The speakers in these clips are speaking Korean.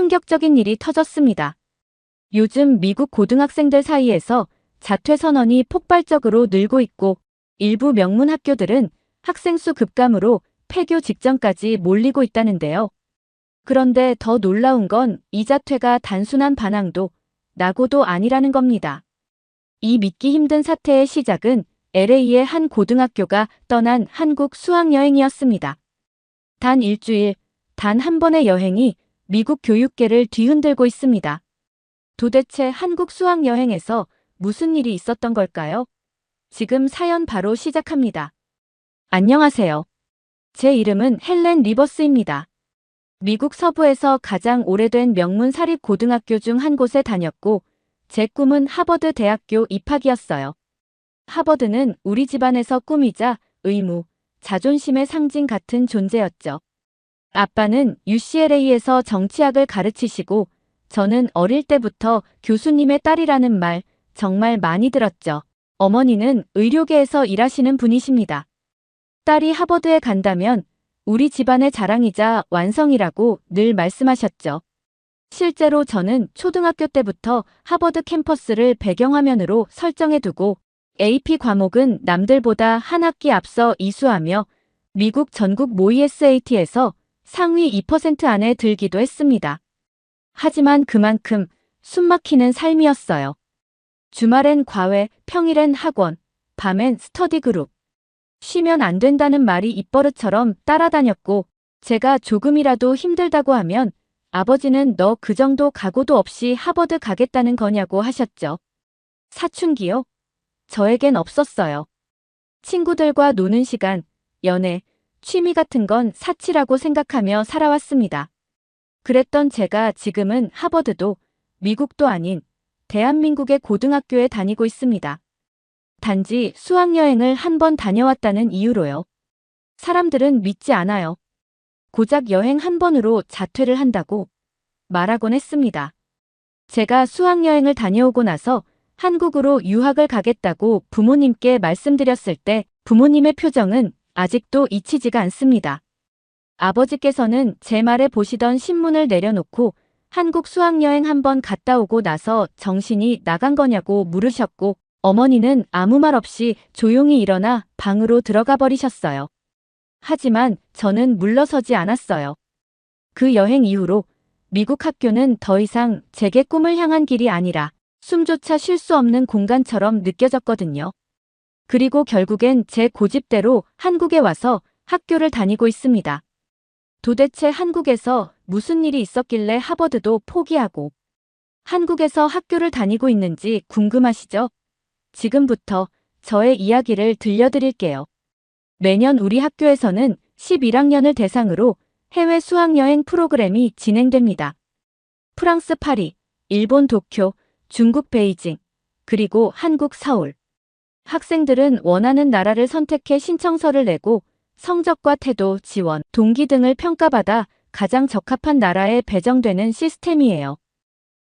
충격적인 일이 터졌습니다. 요즘 미국 고등학생들 사이에서 자퇴 선언이 폭발적으로 늘고 있고 일부 명문 학교들은 학생 수 급감으로 폐교 직전까지 몰리고 있다는데요. 그런데 더 놀라운 건 이 자퇴가 단순한 반항도 낙오도 아니라는 겁니다. 이 믿기 힘든 사태의 시작은 LA의 한 고등학교가 떠난 한국 수학여행이었습니다. 단 일주일, 단 한 번의 여행이 미국 교육계를 뒤흔들고 있습니다. 도대체 한국 수학여행에서 무슨 일이 있었던 걸까요? 지금 사연 바로 시작합니다. 안녕하세요. 제 이름은 헬렌 리버스입니다. 미국 서부에서 가장 오래된 명문 사립 고등학교 중 한 곳에 다녔고, 제 꿈은 하버드 대학교 입학이었어요. 하버드는 우리 집안에서 꿈이자 의무, 자존심의 상징 같은 존재였죠. 아빠는 UCLA에서 정치학을 가르치시고, 저는 어릴 때부터 교수님의 딸이라는 말 정말 많이 들었죠. 어머니는 의료계에서 일하시는 분이십니다. 딸이 하버드에 간다면 우리 집안의 자랑이자 완성이라고 늘 말씀하셨죠. 실제로 저는 초등학교 때부터 하버드 캠퍼스를 배경화면으로 설정해두고 AP 과목은 남들보다 한 학기 앞서 이수하며 미국 전국 모의 SAT에서 상위 2% 안에 들기도 했습니다. 하지만 그만큼 숨막히는 삶이었어요. 주말엔 과외, 평일엔 학원, 밤엔 스터디 그룹. 쉬면 안 된다는 말이 입버릇처럼 따라다녔고, 제가 조금이라도 힘들다고 하면 아버지는 너 그 정도 각오도 없이 하버드 가겠다는 거냐고 하셨죠. 사춘기요? 저에겐 없었어요. 친구들과 노는 시간, 연애, 취미 같은 건 사치라고 생각하며 살아왔습니다. 그랬던 제가 지금은 하버드도 미국도 아닌 대한민국의 고등학교에 다니고 있습니다. 단지 수학여행을 한 번 다녀왔다는 이유로요. 사람들은 믿지 않아요. 고작 여행 한 번으로 자퇴를 한다고 말하곤 했습니다. 제가 수학여행을 다녀오고 나서 한국으로 유학을 가겠다고 부모님께 말씀드렸을 때 부모님의 표정은 아직도 잊히지가 않습니다. 아버지께서는 제 말에 보시던 신문을 내려놓고 한국 수학여행 한번 갔다 오고 나서 정신이 나간 거냐고 물으셨고 어머니는 아무 말 없이 조용히 일어나 방으로 들어가 버리셨어요. 하지만 저는 물러서지 않았어요. 그 여행 이후로 미국 학교는 더 이상 제게 꿈을 향한 길이 아니라 숨조차 쉴 수 없는 공간처럼 느껴졌거든요. 그리고 결국엔 제 고집대로 한국에 와서 학교를 다니고 있습니다. 도대체 한국에서 무슨 일이 있었길래 하버드도 포기하고 한국에서 학교를 다니고 있는지 궁금하시죠? 지금부터 저의 이야기를 들려드릴게요. 매년 우리 학교에서는 11학년을 대상으로 해외 수학여행 프로그램이 진행됩니다. 프랑스 파리, 일본 도쿄, 중국 베이징, 그리고 한국 서울. 학생들은 원하는 나라를 선택해 신청서를 내고 성적과 태도, 지원, 동기 등을 평가받아 가장 적합한 나라에 배정되는 시스템이에요.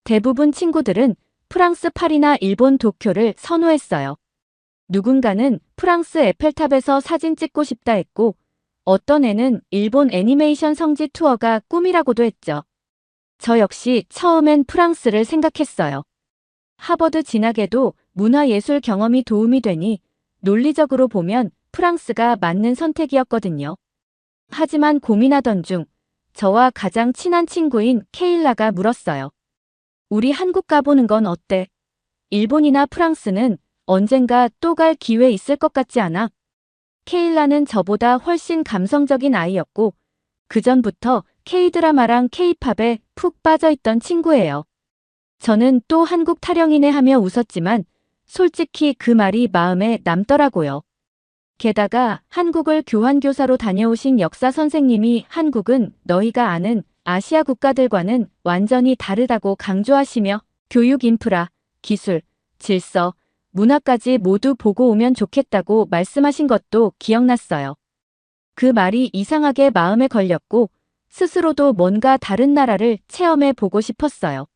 대부분 친구들은 프랑스 파리나 일본 도쿄를 선호했어요. 누군가는 프랑스 에펠탑에서 사진 찍고 싶다 했고, 어떤 애는 일본 애니메이션 성지 투어가 꿈이라고도 했죠. 저 역시 처음엔 프랑스를 생각했어요. 하버드 진학에도 문화예술 경험이 도움이 되니 논리적으로 보면 프랑스가 맞는 선택이었거든요. 하지만 고민하던 중 저와 가장 친한 친구인 케일라가 물었어요. 우리 한국 가보는 건 어때? 일본이나 프랑스는 언젠가 또 갈 기회 있을 것 같지 않아? 케일라는 저보다 훨씬 감성적인 아이였고, 그전부터 K드라마랑 K팝에 푹 빠져있던 친구예요. 저는 또 한국 타령이네 하며 웃었지만, 솔직히 그 말이 마음에 남더라고요. 게다가 한국을 교환교사로 다녀오신 역사 선생님이 한국은 너희가 아는 아시아 국가들과는 완전히 다르다고 강조하시며 교육 인프라, 기술, 질서, 문화까지 모두 보고 오면 좋겠다고 말씀하신 것도 기억났어요. 그 말이 이상하게 마음에 걸렸고 스스로도 뭔가 다른 나라를 체험해 보고 싶었어요.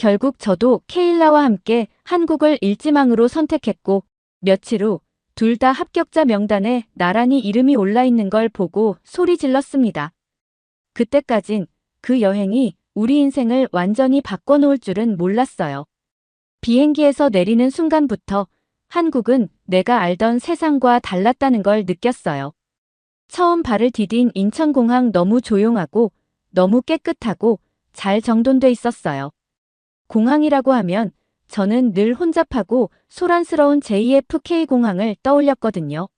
결국 저도 케일라와 함께 한국을 일지망으로 선택했고 며칠 후 둘 다 합격자 명단에 나란히 이름이 올라 있는 걸 보고 소리 질렀습니다. 그때까진 그 여행이 우리 인생을 완전히 바꿔놓을 줄은 몰랐어요. 비행기에서 내리는 순간부터 한국은 내가 알던 세상과 달랐다는 걸 느꼈어요. 처음 발을 디딘 인천공항 너무 조용하고 너무 깨끗하고 잘 정돈돼 있었어요. 공항이라고 하면 저는 늘 혼잡하고 소란스러운 JFK 공항을 떠올렸거든요.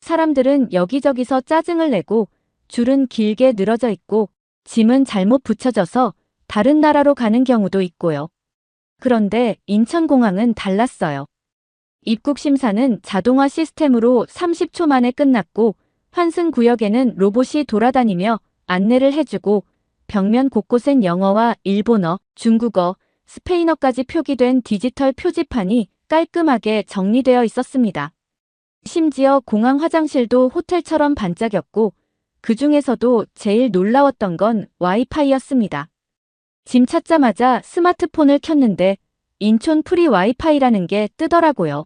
사람들은 여기저기서 짜증을 내고 줄은 길게 늘어져 있고 짐은 잘못 붙여져서 다른 나라로 가는 경우도 있고요. 그런데 인천공항은 달랐어요. 입국 심사는 자동화 시스템으로 30초 만에 끝났고 환승 구역에는 로봇이 돌아다니며 안내를 해주고 벽면 곳곳엔 영어와 일본어, 중국어, 스페인어까지 표기된 디지털 표지판이 깔끔하게 정리되어 있었습니다. 심지어 공항 화장실도 호텔처럼 반짝였고 그 중에서도 제일 놀라웠던 건 와이파이였습니다. 짐 찾자마자 스마트폰을 켰는데 인촌 프리 와이파이라는 게 뜨더라고요.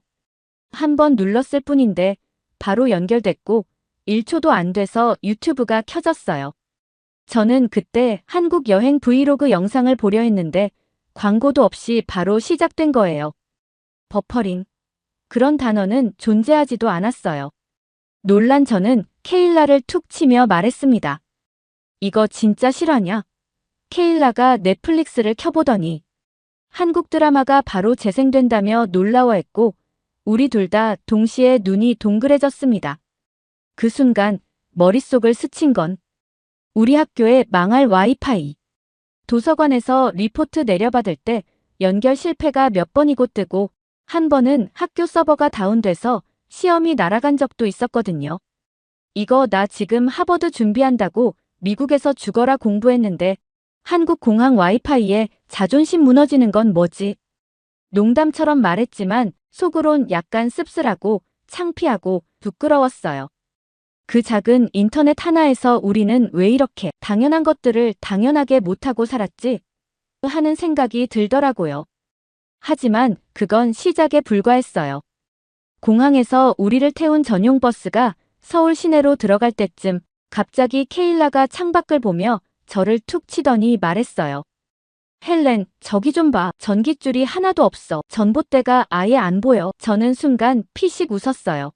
한 번 눌렀을 뿐인데 바로 연결됐고 1초도 안 돼서 유튜브가 켜졌어요. 저는 그때 한국 여행 브이로그 영상을 보려 했는데 광고도 없이 바로 시작된 거예요. 버퍼링. 그런 단어는 존재하지도 않았어요. 놀란 저는 케일라를 툭 치며 말했습니다. 이거 진짜 실화냐? 케일라가 넷플릭스를 켜보더니 한국 드라마가 바로 재생된다며 놀라워했고 우리 둘 다 동시에 눈이 동그래졌습니다. 그 순간 머릿속을 스친 건 우리 학교의 망할 와이파이. 도서관에서 리포트 내려받을 때 연결 실패가 몇 번이고 뜨고 한 번은 학교 서버가 다운돼서 시험이 날아간 적도 있었거든요. 이거 나 지금 하버드 준비한다고 미국에서 죽어라 공부했는데 한국 공항 와이파이에 자존심 무너지는 건 뭐지? 농담처럼 말했지만 속으론 약간 씁쓸하고 창피하고 부끄러웠어요. 그 작은 인터넷 하나에서 우리는 왜 이렇게 당연한 것들을 당연하게 못하고 살았지? 하는 생각이 들더라고요. 하지만 그건 시작에 불과했어요. 공항에서 우리를 태운 전용 버스가 서울 시내로 들어갈 때쯤 갑자기 케일라가 창밖을 보며 저를 툭 치더니 말했어요. 헬렌, 저기 좀 봐. 전깃줄이 하나도 없어. 전봇대가 아예 안 보여. 저는 순간 피식 웃었어요.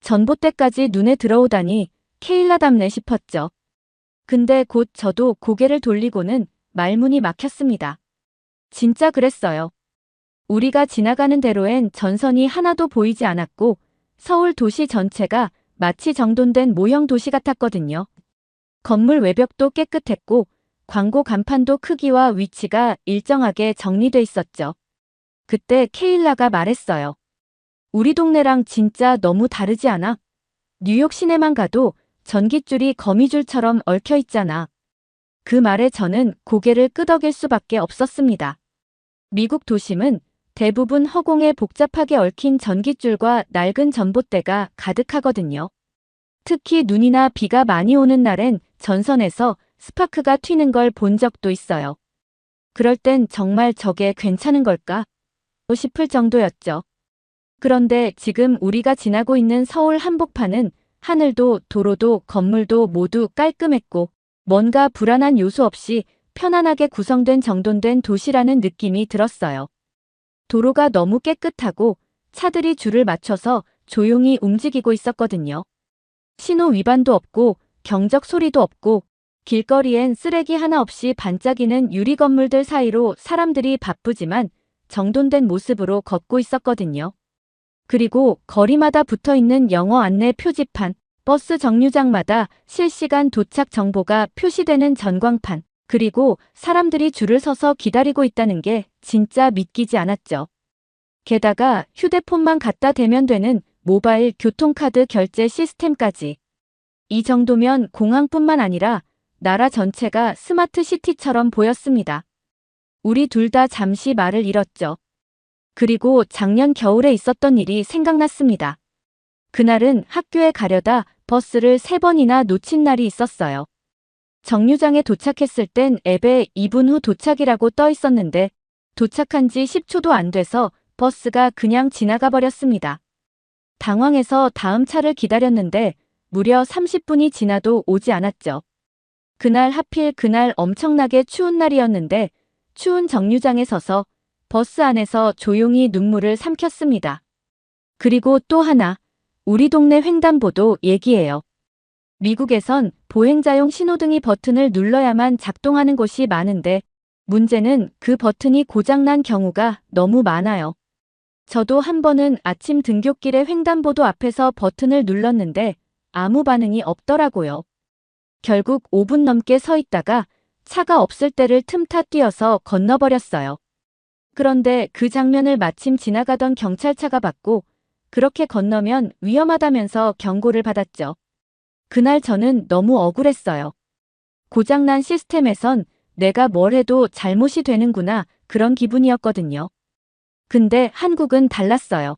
전봇대까지 눈에 들어오다니 케일라답네 싶었죠. 근데 곧 저도 고개를 돌리고는 말문이 막혔습니다. 진짜 그랬어요. 우리가 지나가는 대로엔 전선이 하나도 보이지 않았고 서울 도시 전체가 마치 정돈된 모형 도시 같았거든요. 건물 외벽도 깨끗했고 광고 간판도 크기와 위치가 일정하게 정리돼 있었죠. 그때 케일라가 말했어요. 우리 동네랑 진짜 너무 다르지 않아? 뉴욕 시내만 가도 전깃줄이 거미줄처럼 얽혀 있잖아. 그 말에 저는 고개를 끄덕일 수밖에 없었습니다. 미국 도심은 대부분 허공에 복잡하게 얽힌 전깃줄과 낡은 전봇대가 가득하거든요. 특히 눈이나 비가 많이 오는 날엔 전선에서 스파크가 튀는 걸 본 적도 있어요. 그럴 땐 정말 저게 괜찮은 걸까? 싶을 정도였죠. 그런데 지금 우리가 지나고 있는 서울 한복판은 하늘도 도로도 건물도 모두 깔끔했고 뭔가 불안한 요소 없이 편안하게 구성된 정돈된 도시라는 느낌이 들었어요. 도로가 너무 깨끗하고 차들이 줄을 맞춰서 조용히 움직이고 있었거든요. 신호 위반도 없고 경적 소리도 없고 길거리엔 쓰레기 하나 없이 반짝이는 유리 건물들 사이로 사람들이 바쁘지만 정돈된 모습으로 걷고 있었거든요. 그리고 거리마다 붙어 있는 영어 안내 표지판, 버스 정류장마다 실시간 도착 정보가 표시되는 전광판, 그리고 사람들이 줄을 서서 기다리고 있다는 게 진짜 믿기지 않았죠. 게다가 휴대폰만 갖다 대면 되는 모바일 교통카드 결제 시스템까지. 이 정도면 공항뿐만 아니라 나라 전체가 스마트 시티처럼 보였습니다. 우리 둘 다 잠시 말을 잃었죠. 그리고 작년 겨울에 있었던 일이 생각났습니다. 그날은 학교에 가려다 버스를 세 번이나 놓친 날이 있었어요. 정류장에 도착했을 땐 앱에 2분 후 도착이라고 떠 있었는데 도착한 지 10초도 안 돼서 버스가 그냥 지나가 버렸습니다. 당황해서 다음 차를 기다렸는데 무려 30분이 지나도 오지 않았죠. 그날 하필 그날 엄청나게 추운 날이었는데 추운 정류장에 서서 버스 안에서 조용히 눈물을 삼켰습니다. 그리고 또 하나, 우리 동네 횡단보도 얘기예요. 미국에선 보행자용 신호등이 버튼을 눌러야만 작동하는 곳이 많은데 문제는 그 버튼이 고장난 경우가 너무 많아요. 저도 한 번은 아침 등굣길에 횡단보도 앞에서 버튼을 눌렀는데 아무 반응이 없더라고요. 결국 5분 넘게 서 있다가 차가 없을 때를 틈타 뛰어서 건너버렸어요. 그런데 그 장면을 마침 지나가던 경찰차가 봤고 그렇게 건너면 위험하다면서 경고를 받았죠. 그날 저는 너무 억울했어요. 고장난 시스템에선 내가 뭘 해도 잘못이 되는구나 그런 기분이었거든요. 근데 한국은 달랐어요.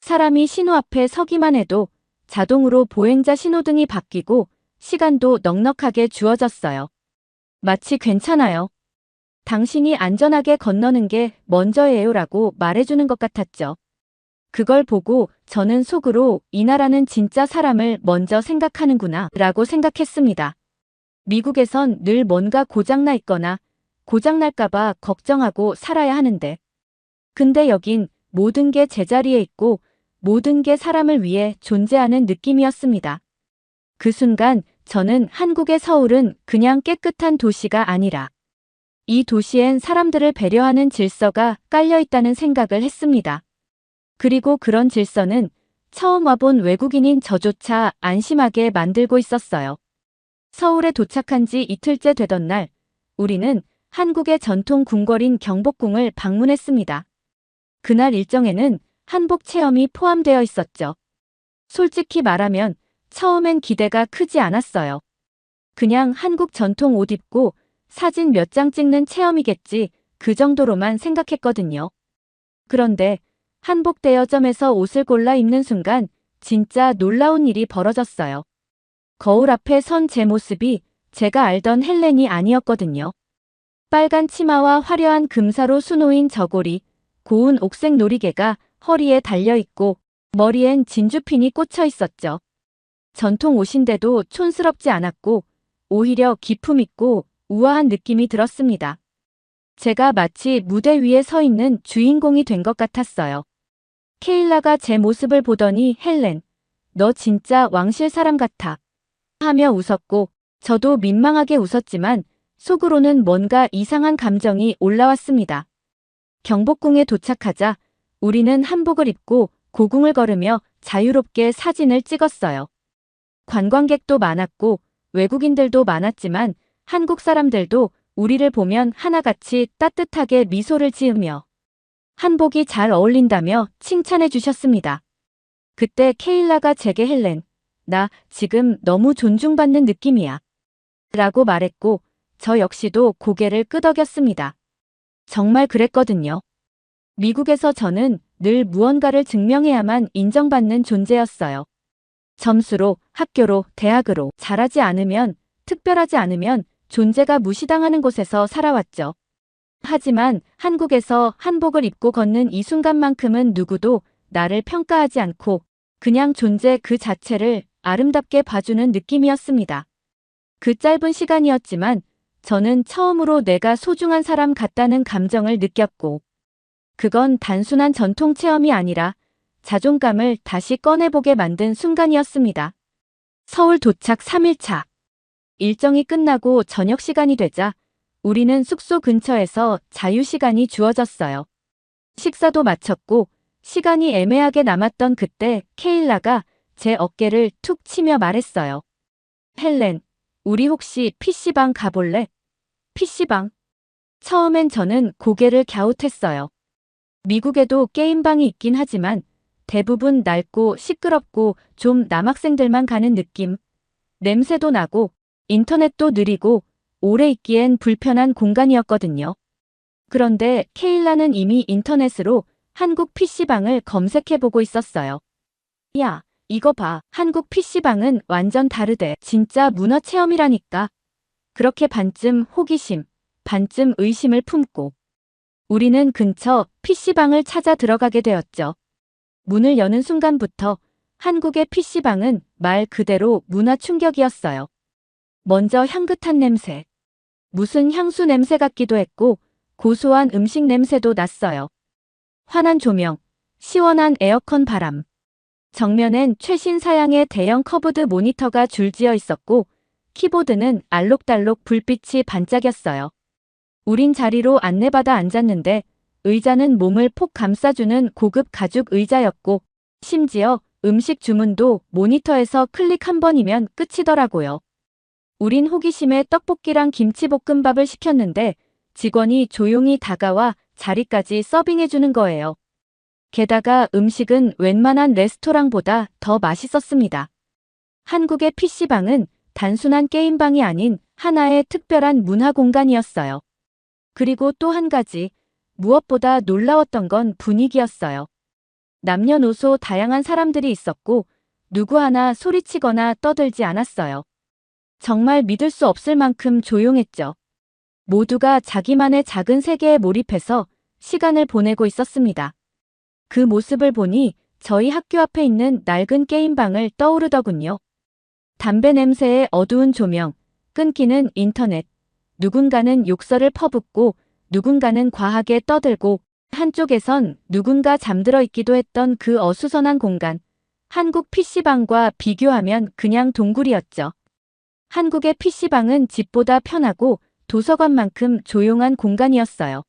사람이 신호 앞에 서기만 해도 자동으로 보행자 신호등이 바뀌고 시간도 넉넉하게 주어졌어요. 마치 괜찮아요. 당신이 안전하게 건너는 게 먼저예요 라고 말해주는 것 같았죠. 그걸 보고 저는 속으로 이 나라는 진짜 사람을 먼저 생각하는구나 라고 생각했습니다. 미국에선 늘 뭔가 고장나 있거나 고장날까봐 걱정하고 살아야 하는데. 근데 여긴 모든 게 제자리에 있고 모든 게 사람을 위해 존재하는 느낌이었습니다. 그 순간 저는 한국의 서울은 그냥 깨끗한 도시가 아니라 이 도시엔 사람들을 배려하는 질서가 깔려 있다는 생각을 했습니다. 그리고 그런 질서는 처음 와본 외국인인 저조차 안심하게 만들고 있었어요. 서울에 도착한 지 이틀째 되던 날, 우리는 한국의 전통 궁궐인 경복궁을 방문했습니다. 그날 일정에는 한복 체험이 포함되어 있었죠. 솔직히 말하면 처음엔 기대가 크지 않았어요. 그냥 한국 전통 옷 입고 사진 몇 장 찍는 체험이겠지 그 정도로만 생각했거든요. 그런데 한복 대여점에서 옷을 골라 입는 순간 진짜 놀라운 일이 벌어졌어요. 거울 앞에 선 제 모습이 제가 알던 헬렌이 아니었거든요. 빨간 치마와 화려한 금사로 수놓인 저고리, 고운 옥색 놀이개가 허리에 달려있고 머리엔 진주핀이 꽂혀 있었죠. 전통 옷인데도 촌스럽지 않았고 오히려 기품 있고 우아한 느낌이 들었습니다. 제가 마치 무대 위에 서 있는 주인공이 된 것 같았어요. 케일라가 제 모습을 보더니 헬렌, 너 진짜 왕실 사람 같아. 하며 웃었고 저도 민망하게 웃었지만 속으로는 뭔가 이상한 감정이 올라왔습니다. 경복궁에 도착하자 우리는 한복을 입고 고궁을 걸으며 자유롭게 사진을 찍었어요. 관광객도 많았고 외국인들도 많았지만 한국 사람들도 우리를 보면 하나같이 따뜻하게 미소를 지으며 한복이 잘 어울린다며 칭찬해 주셨습니다. 그때 케일라가 제게 헬렌, 나 지금 너무 존중받는 느낌이야. 라고 말했고 저 역시도 고개를 끄덕였습니다. 정말 그랬거든요. 미국에서 저는 늘 무언가를 증명해야만 인정받는 존재였어요. 점수로, 학교로, 대학으로 잘하지 않으면, 특별하지 않으면 존재가 무시당하는 곳에서 살아왔죠. 하지만 한국에서 한복을 입고 걷는 이 순간만큼은 누구도 나를 평가하지 않고 그냥 존재 그 자체를 아름답게 봐주는 느낌이었습니다. 그 짧은 시간이었지만 저는 처음으로 내가 소중한 사람 같다는 감정을 느꼈고 그건 단순한 전통 체험이 아니라 자존감을 다시 꺼내보게 만든 순간이었습니다. 서울 도착 3일차. 일정이 끝나고 저녁 시간이 되자 우리는 숙소 근처에서 자유시간이 주어졌어요. 식사도 마쳤고 시간이 애매하게 남았던 그때 케일라가 제 어깨를 툭 치며 말했어요. 헬렌, 우리 혹시 PC방 가볼래? PC방. 처음엔 저는 고개를 갸웃했어요. 미국에도 게임방이 있긴 하지만 대부분 낡고 시끄럽고 좀 남학생들만 가는 느낌. 냄새도 나고 인터넷도 느리고 오래 있기엔 불편한 공간이었거든요. 그런데 케일라는 이미 인터넷으로 한국 PC방을 검색해보고 있었어요. 야, 이거 봐. 한국 PC방은 완전 다르대. 진짜 문화 체험이라니까. 그렇게 반쯤 호기심, 반쯤 의심을 품고 우리는 근처 PC방을 찾아 들어가게 되었죠. 문을 여는 순간부터 한국의 PC방은 말 그대로 문화 충격이었어요. 먼저 향긋한 냄새. 무슨 향수 냄새 같기도 했고 고소한 음식 냄새도 났어요. 환한 조명, 시원한 에어컨 바람. 정면엔 최신 사양의 대형 커브드 모니터가 줄지어 있었고 키보드는 알록달록 불빛이 반짝였어요. 우린 자리로 안내받아 앉았는데 의자는 몸을 폭 감싸주는 고급 가죽 의자였고 심지어 음식 주문도 모니터에서 클릭 한 번이면 끝이더라고요. 우린 호기심에 떡볶이랑 김치볶음밥을 시켰는데 직원이 조용히 다가와 자리까지 서빙해주는 거예요. 게다가 음식은 웬만한 레스토랑보다 더 맛있었습니다. 한국의 PC방은 단순한 게임방이 아닌 하나의 특별한 문화 공간이었어요. 그리고 또 한 가지, 무엇보다 놀라웠던 건 분위기였어요. 남녀노소 다양한 사람들이 있었고, 누구 하나 소리치거나 떠들지 않았어요. 정말 믿을 수 없을 만큼 조용했죠. 모두가 자기만의 작은 세계에 몰입해서 시간을 보내고 있었습니다. 그 모습을 보니 저희 학교 앞에 있는 낡은 게임방을 떠오르더군요. 담배 냄새의 어두운 조명, 끊기는 인터넷, 누군가는 욕설을 퍼붓고 누군가는 과하게 떠들고 한쪽에선 누군가 잠들어 있기도 했던 그 어수선한 공간. 한국 PC방과 비교하면 그냥 동굴이었죠. 한국의 PC방은 집보다 편하고 도서관만큼 조용한 공간이었어요.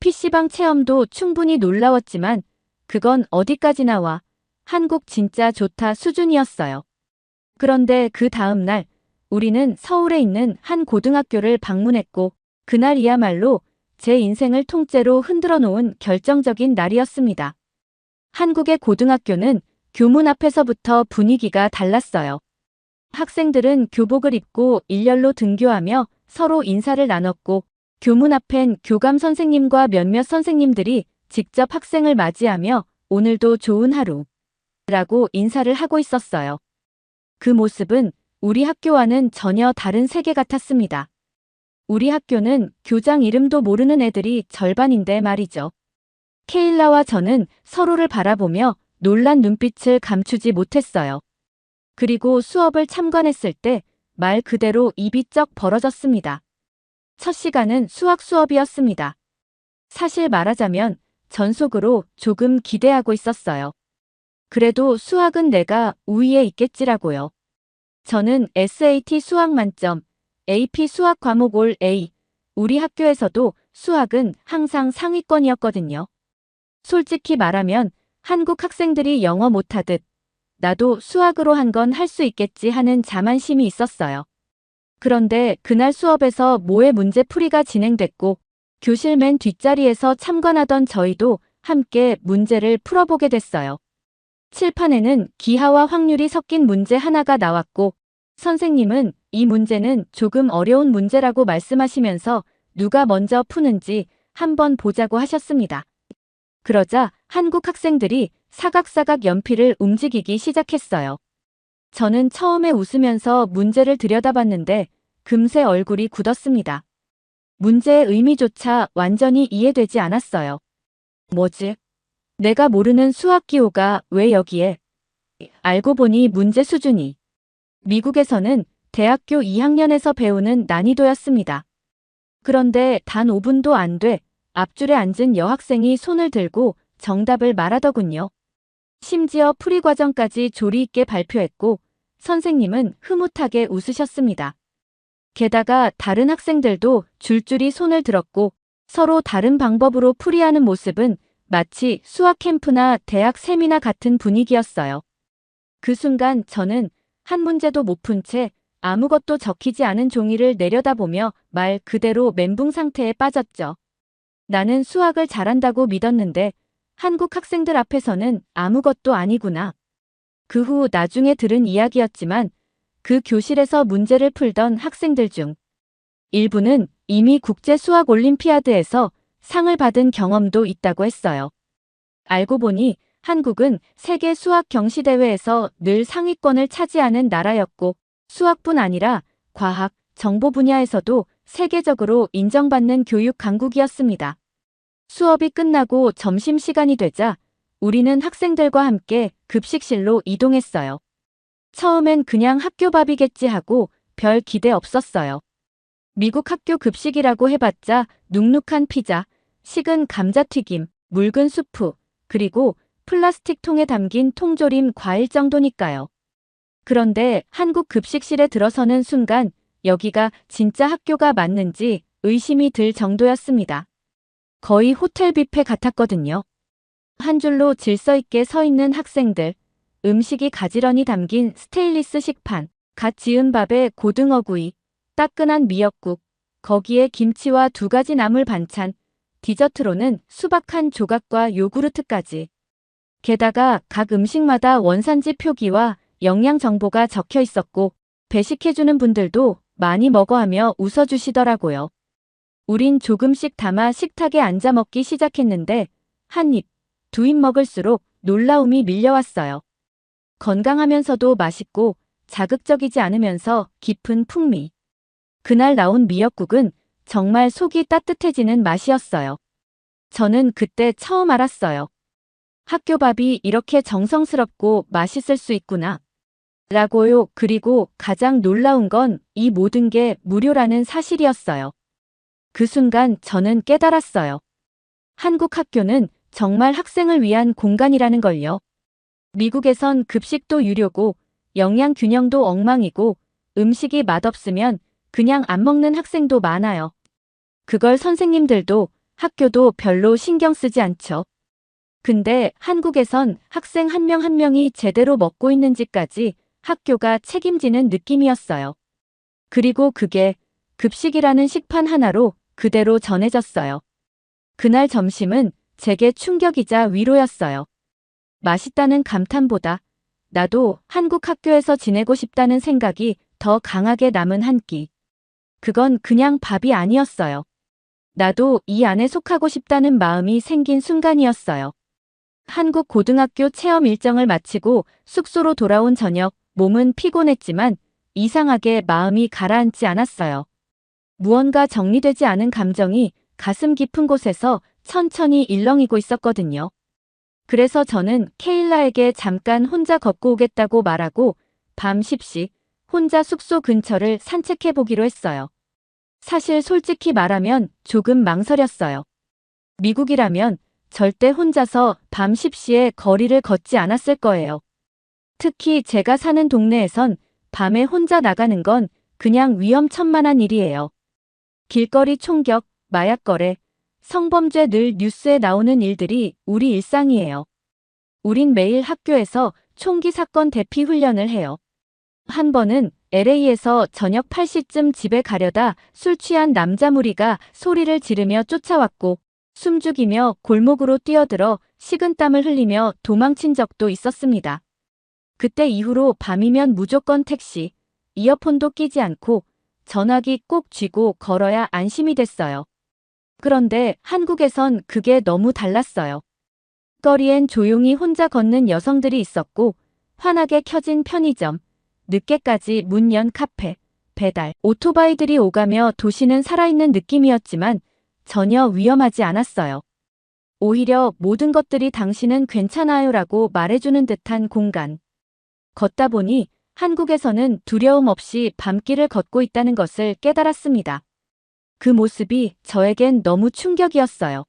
PC방 체험도 충분히 놀라웠지만 그건 어디까지 나 와 한국 진짜 좋다 수준이었어요. 그런데 그 다음 날 우리는 서울에 있는 한 고등학교를 방문했고 그날이야말로 제 인생을 통째로 흔들어 놓은 결정적인 날이었습니다. 한국의 고등학교는 교문 앞에서부터 분위기가 달랐어요. 학생들은 교복을 입고 일렬로 등교하며 서로 인사를 나눴고 교문 앞엔 교감 선생님과 몇몇 선생님들이 직접 학생을 맞이하며 오늘도 좋은 하루 라고 인사를 하고 있었어요. 그 모습은 우리 학교와는 전혀 다른 세계 같았습니다. 우리 학교는 교장 이름도 모르는 애들이 절반인데 말이죠. 케일라와 저는 서로를 바라보며 놀란 눈빛을 감추지 못했어요. 그리고 수업을 참관했을 때 말 그대로 입이 쩍 벌어졌습니다. 첫 시간은 수학 수업이었습니다. 사실 말하자면 전속으로 조금 기대하고 있었어요. 그래도 수학은 내가 우위에 있겠지라고요. 저는 SAT 수학 만점, AP 수학 과목 올 A. 우리 학교에서도 수학은 항상 상위권이었거든요. 솔직히 말하면 한국 학생들이 영어 못하듯 나도 수학으로 한 건 할 수 있겠지 하는 자만심이 있었어요. 그런데 그날 수업에서 모의 문제 풀이가 진행됐고 교실 맨 뒷자리에서 참관하던 저희도 함께 문제를 풀어보게 됐어요. 칠판에는 기하와 확률이 섞인 문제 하나가 나왔고 선생님은 이 문제는 조금 어려운 문제라고 말씀하시면서 누가 먼저 푸는지 한번 보자고 하셨습니다. 그러자 한국 학생들이 사각사각 연필을 움직이기 시작했어요. 저는 처음에 웃으면서 문제를 들여다봤는데 금세 얼굴이 굳었습니다. 문제의 의미조차 완전히 이해되지 않았어요. 뭐지? 내가 모르는 수학 기호가 왜 여기에? 알고 보니 문제 수준이 미국에서는 대학교 2학년에서 배우는 난이도였습니다. 그런데 단 5분도 안 돼 앞줄에 앉은 여학생이 손을 들고 정답을 말하더군요. 심지어 풀이 과정까지 조리 있게 발표했고 선생님은 흐뭇하게 웃으셨습니다. 게다가 다른 학생들도 줄줄이 손을 들었고 서로 다른 방법으로 풀이하는 모습은 마치 수학 캠프나 대학 세미나 같은 분위기였어요. 그 순간 저는 한 문제도 못 푼 채 아무것도 적히지 않은 종이를 내려다보며 말 그대로 멘붕 상태에 빠졌죠. 나는 수학을 잘한다고 믿었는데 한국 학생들 앞에서는 아무것도 아니구나. 그 후 나중에 들은 이야기였지만 그 교실에서 문제를 풀던 학생들 중 일부는 이미 국제 수학 올림피아드에서 상을 받은 경험도 있다고 했어요. 알고 보니 한국은 세계 수학 경시대회에서 늘 상위권을 차지하는 나라였고 수학뿐 아니라 과학, 정보 분야에서도 세계적으로 인정받는 교육 강국이었습니다. 수업이 끝나고 점심시간이 되자 우리는 학생들과 함께 급식실로 이동했어요. 처음엔 그냥 학교 밥이겠지 하고 별 기대 없었어요. 미국 학교 급식이라고 해봤자 눅눅한 피자, 식은 감자튀김, 묽은 수프, 그리고 플라스틱 통에 담긴 통조림 과일 정도니까요. 그런데 한국 급식실에 들어서는 순간 여기가 진짜 학교가 맞는지 의심이 들 정도였습니다. 거의 호텔 뷔페 같았거든요. 한 줄로 질서 있게 서 있는 학생들, 음식이 가지런히 담긴 스테인리스 식판, 갓 지은 밥에 고등어구이, 따끈한 미역국, 거기에 김치와 두 가지 나물 반찬, 디저트로는 수박 한 조각과 요구르트까지. 게다가 각 음식마다 원산지 표기와 영양 정보가 적혀 있었고, 배식해주는 분들도 많이 먹어 하며 웃어주시더라고요. 우린 조금씩 담아 식탁에 앉아 먹기 시작했는데, 한 입, 두 입 먹을수록 놀라움이 밀려왔어요. 건강하면서도 맛있고 자극적이지 않으면서 깊은 풍미. 그날 나온 미역국은 정말 속이 따뜻해지는 맛이었어요. 저는 그때 처음 알았어요. 학교 밥이 이렇게 정성스럽고 맛있을 수 있구나. 라고요. 그리고 가장 놀라운 건 이 모든 게 무료라는 사실이었어요. 그 순간 저는 깨달았어요. 한국 학교는 정말 학생을 위한 공간이라는 걸요. 미국에선 급식도 유료고 영양 균형도 엉망이고 음식이 맛없으면 그냥 안 먹는 학생도 많아요. 그걸 선생님들도 학교도 별로 신경 쓰지 않죠. 근데 한국에선 학생 한 명한 명이 제대로 먹고 있는지까지 학교가 책임지는 느낌이었어요. 그리고 그게 급식이라는 식판 하나로 그대로 전해졌어요. 그날 점심은 제게 충격이자 위로였어요. 맛있다는 감탄보다 나도 한국 학교에서 지내고 싶다는 생각이 더 강하게 남은 한 끼. 그건 그냥 밥이 아니었어요. 나도 이 안에 속하고 싶다는 마음이 생긴 순간이었어요. 한국 고등학교 체험 일정을 마치고 숙소로 돌아온 저녁, 몸은 피곤했지만 이상하게 마음이 가라앉지 않았어요. 무언가 정리되지 않은 감정이 가슴 깊은 곳에서 천천히 일렁이고 있었거든요. 그래서 저는 케일라에게 잠깐 혼자 걷고 오겠다고 말하고 밤 10시 혼자 숙소 근처를 산책해 보기로 했어요. 사실 솔직히 말하면 조금 망설였어요. 미국이라면 절대 혼자서 밤 10시에 거리를 걷지 않았을 거예요. 특히 제가 사는 동네에선 밤에 혼자 나가는 건 그냥 위험천만한 일이에요. 길거리 총격, 마약 거래, 성범죄 늘 뉴스에 나오는 일들이 우리 일상이에요. 우린 매일 학교에서 총기 사건 대피 훈련을 해요. 한 번은 LA에서 저녁 8시쯤 집에 가려다 술 취한 남자 무리가 소리를 지르며 쫓아왔고 숨죽이며 골목으로 뛰어들어 식은땀을 흘리며 도망친 적도 있었습니다. 그때 이후로 밤이면 무조건 택시, 이어폰도 끼지 않고 전화기 꼭 쥐고 걸어야 안심이 됐어요. 그런데 한국에선 그게 너무 달랐어요. 거리엔 조용히 혼자 걷는 여성들이 있었고 환하게 켜진 편의점, 늦게까지 문 연 카페, 배달, 오토바이들이 오가며 도시는 살아있는 느낌이었지만 전혀 위험하지 않았어요. 오히려 모든 것들이 당신은 괜찮아요라고 말해주는 듯한 공간. 걷다 보니 한국에서는 두려움 없이 밤길을 걷고 있다는 것을 깨달았습니다. 그 모습이 저에겐 너무 충격이었어요.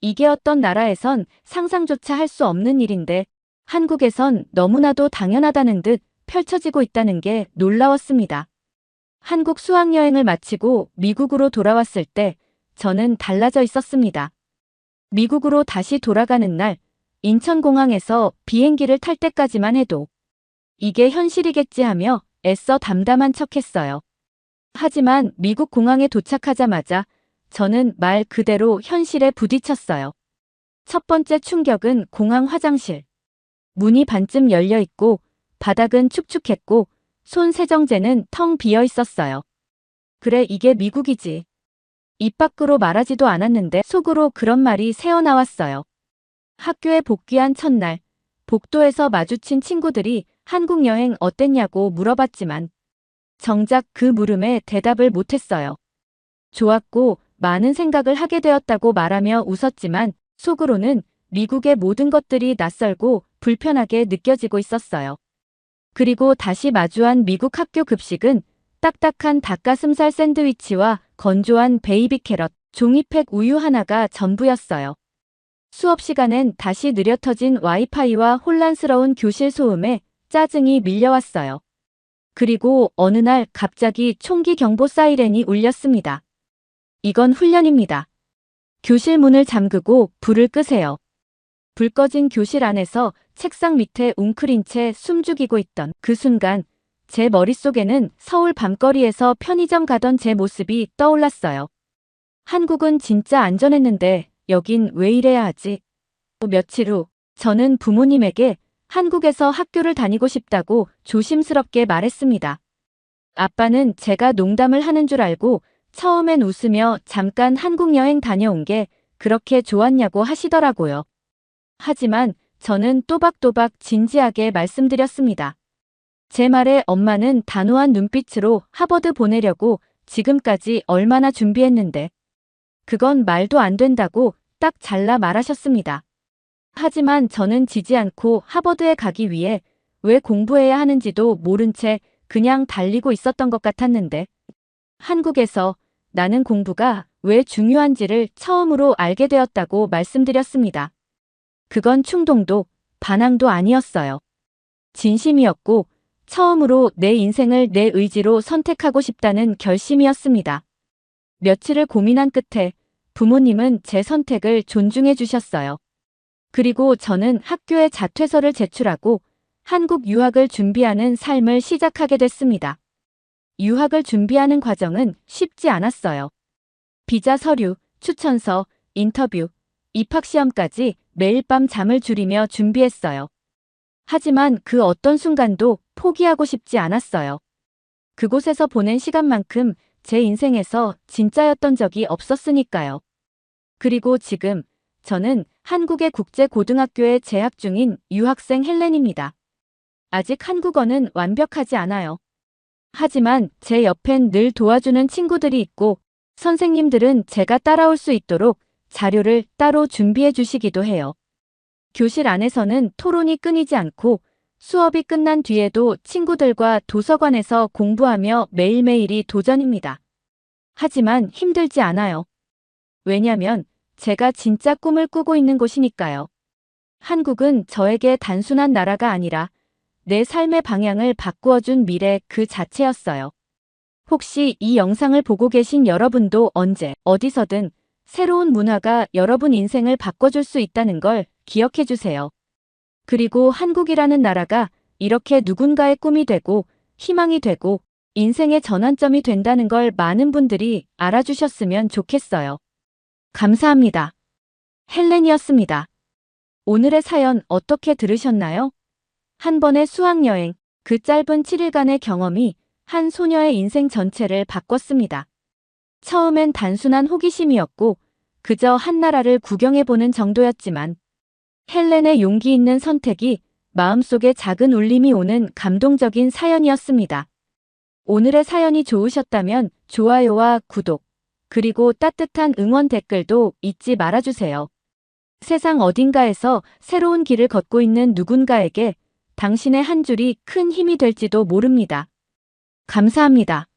이게 어떤 나라에선 상상조차 할 수 없는 일인데 한국에선 너무나도 당연하다는 듯 펼쳐지고 있다는 게 놀라웠습니다. 한국 수학여행을 마치고 미국으로 돌아왔을 때 저는 달라져 있었습니다. 미국으로 다시 돌아가는 날 인천공항에서 비행기를 탈 때까지만 해도 이게 현실이겠지 하며 애써 담담한 척했어요. 하지만 미국 공항에 도착하자마자 저는 말 그대로 현실에 부딪혔어요. 첫 번째 충격은 공항 화장실. 문이 반쯤 열려 있고 바닥은 축축했고 손 세정제는 텅 비어 있었어요. 그래 이게 미국이지. 입 밖으로 말하지도 않았는데 속으로 그런 말이 새어나왔어요. 학교에 복귀한 첫날 복도에서 마주친 친구들이 한국 여행 어땠냐고 물어봤지만 정작 그 물음에 대답을 못했어요. 좋았고 많은 생각을 하게 되었다고 말하며 웃었지만 속으로는 미국의 모든 것들이 낯설고 불편하게 느껴지고 있었어요. 그리고 다시 마주한 미국 학교 급식은 딱딱한 닭가슴살 샌드위치와 건조한 베이비 캐럿, 종이팩 우유 하나가 전부였어요. 수업 시간엔 다시 느려 터진 와이파이와 혼란스러운 교실 소음에 짜증이 밀려왔어요. 그리고 어느 날 갑자기 총기 경보 사이렌이 울렸습니다. 이건 훈련입니다. 교실 문을 잠그고 불을 끄세요. 불 꺼진 교실 안에서 책상 밑에 웅크린 채 숨죽이고 있던 그 순간 제 머릿속에는 서울 밤거리에서 편의점 가던 제 모습이 떠올랐어요. 한국은 진짜 안전했는데 여긴 왜 이래야 하지? 며칠 후 저는 부모님에게 한국에서 학교를 다니고 싶다고 조심스럽게 말했습니다. 아빠는 제가 농담을 하는 줄 알고 처음엔 웃으며 잠깐 한국 여행 다녀온 게 그렇게 좋았냐고 하시더라고요. 하지만 저는 또박또박 진지하게 말씀드렸습니다. 제 말에 엄마는 단호한 눈빛으로 하버드 보내려고 지금까지 얼마나 준비했는데. 그건 말도 안 된다고 딱 잘라 말하셨습니다. 하지만 저는 지지 않고 하버드에 가기 위해 왜 공부해야 하는지도 모른 채 그냥 달리고 있었던 것 같았는데. 한국에서 나는 공부가 왜 중요한지를 처음으로 알게 되었다고 말씀드렸습니다. 그건 충동도 반항도 아니었어요. 진심이었고 처음으로 내 인생을 내 의지로 선택하고 싶다는 결심이었습니다. 며칠을 고민한 끝에 부모님은 제 선택을 존중해 주셨어요. 그리고 저는 학교에 자퇴서를 제출하고 한국 유학을 준비하는 삶을 시작하게 됐습니다. 유학을 준비하는 과정은 쉽지 않았어요. 비자 서류, 추천서, 인터뷰, 입학시험까지 매일 밤 잠을 줄이며 준비했어요. 하지만 그 어떤 순간도 포기하고 싶지 않았어요. 그곳에서 보낸 시간만큼 제 인생에서 진짜였던 적이 없었으니까요. 그리고 지금 저는 한국의 국제고등학교에 재학 중인 유학생 헬렌입니다. 아직 한국어는 완벽하지 않아요. 하지만 제 옆엔 늘 도와주는 친구들이 있고 선생님들은 제가 따라올 수 있도록 자료를 따로 준비해 주시기도 해요. 교실 안에서는 토론이 끊이지 않고 수업이 끝난 뒤에도 친구들과 도서관에서 공부하며 매일매일이 도전입니다. 하지만 힘들지 않아요. 왜냐면 제가 진짜 꿈을 꾸고 있는 곳이니까요. 한국은 저에게 단순한 나라가 아니라 내 삶의 방향을 바꾸어준 미래 그 자체였어요. 혹시 이 영상을 보고 계신 여러분도 언제, 어디서든 새로운 문화가 여러분 인생을 바꿔줄 수 있다는 걸 기억해 주세요. 그리고 한국이라는 나라가 이렇게 누군가의 꿈이 되고 희망이 되고 인생의 전환점이 된다는 걸 많은 분들이 알아주셨으면 좋겠어요. 감사합니다. 헬렌이었습니다. 오늘의 사연 어떻게 들으셨나요? 한 번의 수학여행, 그 짧은 7일간의 경험이 한 소녀의 인생 전체를 바꿨습니다. 처음엔 단순한 호기심이었고 그저 한 나라를 구경해보는 정도였지만 헬렌의 용기 있는 선택이 마음속에 작은 울림이 오는 감동적인 사연이었습니다. 오늘의 사연이 좋으셨다면 좋아요와 구독, 그리고 따뜻한 응원 댓글도 잊지 말아주세요. 세상 어딘가에서 새로운 길을 걷고 있는 누군가에게 당신의 한 줄이 큰 힘이 될지도 모릅니다. 감사합니다.